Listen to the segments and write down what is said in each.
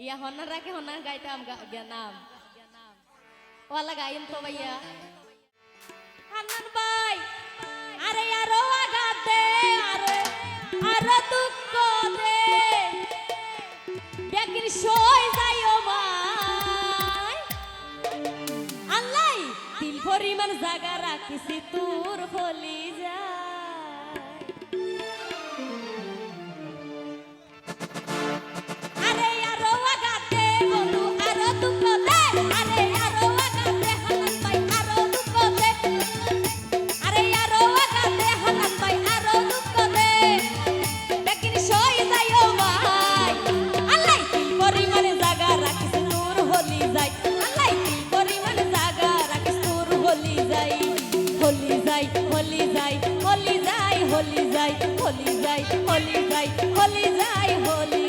ইয়া হন্না রাখে হন্না গাইতাম নাম ওয়ালা গাইম তো ভাইয়া হান্নান ভাই আরে আরও আগাতে আরে আরও দুঃখ দে বেকির সই যাইও মাই আল্লাহ দিল পরিমাণ জায়গা রাখিছি তোর হলি যাই হলি যাই হলি যাই হলি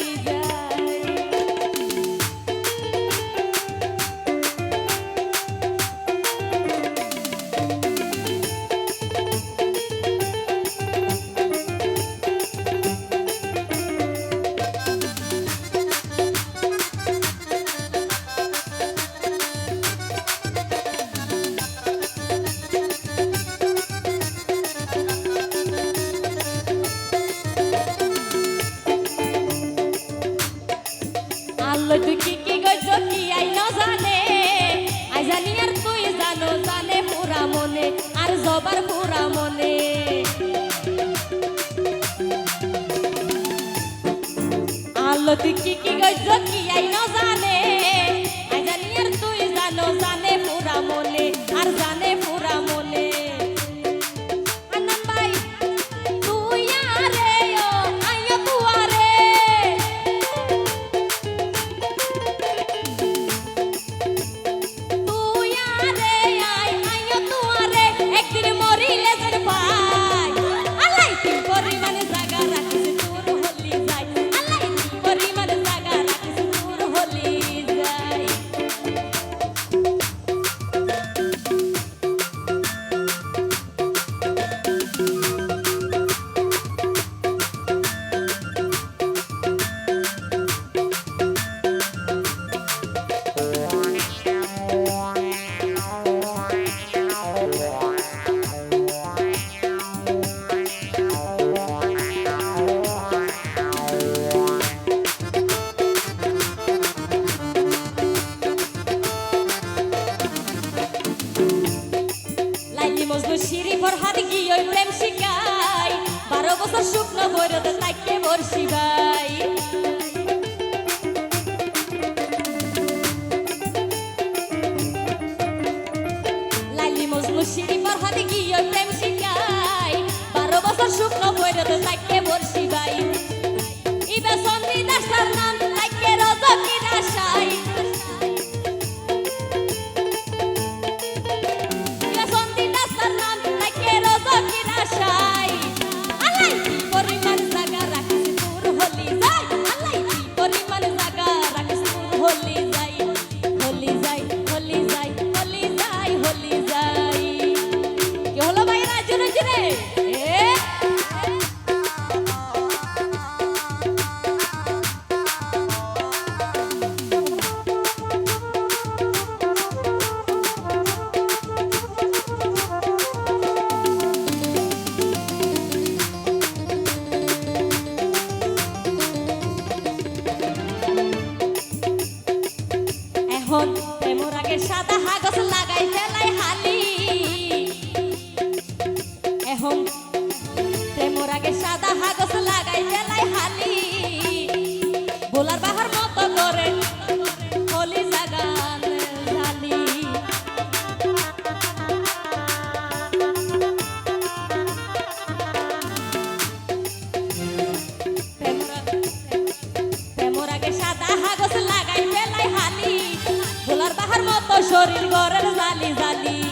যাই আল্লো তুই কি কি গজ কি আই আই জানি আর তুই জানো, জানে পুরা মনে, আর জবার পুরা মনে। আল্লো তুই কি কি গজ কি আই ন লাইলি পর হাত গিয়ে প্রেম শিকাই বারো বছর শুকনো বৈরত তাকে বর্ষি ভাই লাইলি মজনু পর হাত গিয়ে প্রেম শিকাই বারো বছর শুকনো এখন প্রেমর আগে সাদা হাগস লাগাই ফেলাই হালি। এখন প্রেমর আগে সাদা শরীর গরের জালি জালি।